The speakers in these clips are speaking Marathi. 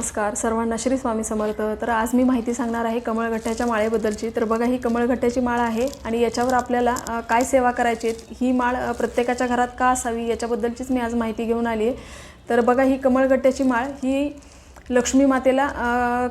नमस्कार. सर्वांना श्री स्वामी समर्थ. तर आज मी माहिती सांगणार आहे कमळगट्ट्याच्या माळेबद्दलची. तर बघा ही कमळगट्ट्याची माळ आहे आणि याच्यावर आपल्याला काय सेवा करायची आहे ही माळ प्रत्येकाच्या घरात का असावी याच्याबद्दलचीच मी आज माहिती घेऊन आली आहे. तर बघा ही कमळगट्ट्याची माळ ही लक्ष्मी मातेला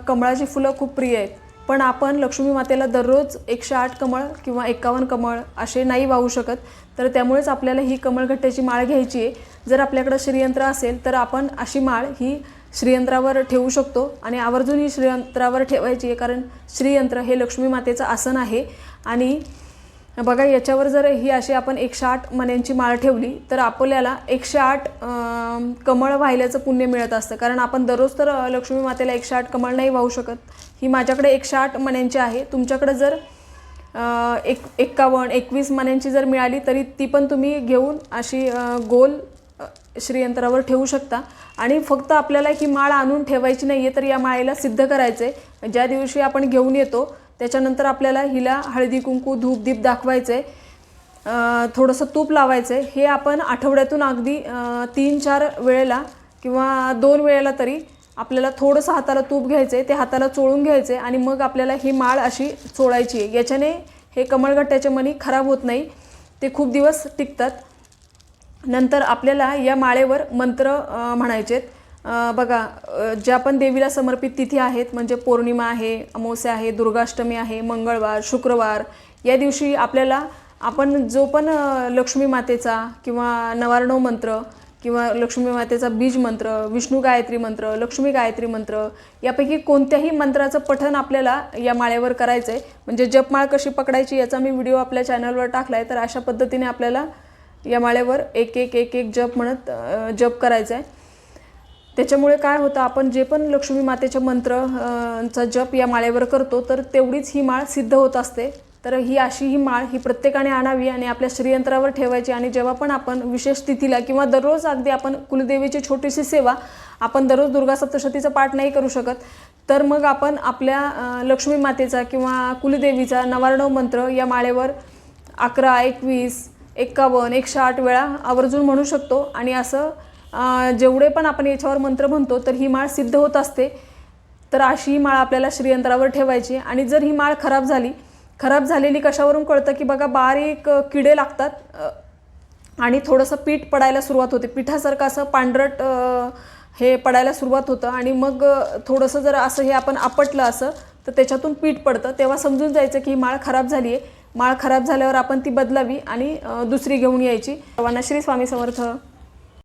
कमळाची फुलं खूप प्रिय आहेत. पण आपण लक्ष्मी मातेला दररोज एकशे आठ कमळ किंवा एकावन्न कमळ असे नाही वाहू शकत. तर त्यामुळेच आपल्याला ही कमळगट्ट्याची माळ घ्यायची आहे. जर आपल्याकडं श्रीयंत्र असेल तर आपण अशी माळ ही श्रीयंत्रावर ठेवू शकतो आणि आवर्जून ही श्रीयंत्रावर ठेवायची आहे कारण श्रीयंत्र हे लक्ष्मी मातेचं आसन आहे. आणि बघा याच्यावर जर ही अशी आपण एकशे आठ मण्यांची माळ ठेवली तर आपल्याला एकशे आठ कमळ वाहिल्याचं पुण्य मिळत असतं. कारण आपण दररोज तर लक्ष्मी मातेला एकशे आठ कमळ नाही वाहू शकत. ही माझ्याकडे एकशे आठ मण्यांची आहे. तुमच्याकडे जर एक एक्कावन्न एकवीस मण्यांची जर मिळाली तरी ती पण तुम्ही घेऊन अशी गोल श्रीयंत्रावर ठेवू शकता. आणि फक्त आपल्याला ही माळ आणून ठेवायची नाही आहे तर या माळेला सिद्ध करायचं आहे ज्या दिवशी आपण घेऊन येतो त्याच्यानंतर आपल्याला हिला हळदी कुंकू धूप दीप दाखवायचं आहे थोडंसं तूप लावायचं आहे हे आपण आठवड्यातून अगदी तीन चार वेळेला किंवा दोन वेळेला तरी आपल्याला थोडंसं हाताला तूप घ्यायचं आहे ते हाताला चोळून घ्यायचं आहे आणि मग आपल्याला ही माळ अशी चोळायची आहे. याच्याने हे कमळगट्ट्याचे मणी खराब होत नाही. ते खूप दिवस टिकतात. नंतर आपल्याला या माळेवर मंत्र म्हणायचेत बघा ज्या पण देवीला समर्पित तिथी आहेत म्हणजे पौर्णिमा आहे अमावस्या आहे दुर्गाष्टमी आहे मंगळवार शुक्रवार या दिवशी आपल्याला आपण जो पण लक्ष्मी मातेचा किंवा नवारणव मंत्र किंवा लक्ष्मी मातेचा बीज मंत्र विष्णू गायत्री मंत्र लक्ष्मी गायत्री मंत्र यापैकी कोणत्याही मंत्राचं पठण आपल्याला या माळेवर करायचं आहे म्हणजे जपमाळ कशी पकडायची याचा मी व्हिडिओ आपल्या चॅनलवर टाकला आहे तर अशा पद्धतीने आपल्याला या माळेवर एक एक एक एक जप म्हणत जप करायचा आहे त्याच्यामुळे काय होतं आपण जे पण लक्ष्मी मातेच्या मंत्र चा जप या माळेवर करतो तर तेवढीच ही माळ सिद्ध होत असते. तर ही अशी ही माळ ही प्रत्येकाने आणावी आणि आपल्या श्रीयंत्रावर ठेवायची आणि जेव्हा पण आपण विशेष तिथीला किंवा दररोज अगदी आपण कुलदेवीची छोटीशी सेवा आपण दररोज दुर्गा सप्तशतीचा पाठ नाही करू शकत तर मग आपण आपल्या लक्ष्मी मातेचा किंवा कुलदेवीचा नवारणव मंत्र या माळेवर अकरा एकवीस एक्कावन्न एकशे आठ वेळा आवर्जून म्हणू शकतो. आणि असं जेवढे पण आपण याच्यावर मंत्र म्हणतो तर ही माळ सिद्ध होत असते. तर अशी ही माळ आपल्याला श्रीयंत्रावर ठेवायची. आणि जर ही माळ खराब झाली खराब झालेली कशावरून कळतं की बघा बारीक किडे लागतात आणि थोडंसं पीठ पडायला सुरुवात होते. पिठासारखं असं पांढरट हे पडायला सुरुवात होतं. आणि मग थोडंसं जर असं हे आपण आपटलं असं तर त्याच्यातून पीठ पडतं. तेव्हा समजून जायचं की ही माळ खराब झाली आहे माळ खराब झाल्यावर आपण ती बदलावी आणि दुसरी घेऊन यायची. सर्वांना श्री स्वामी समर्थ.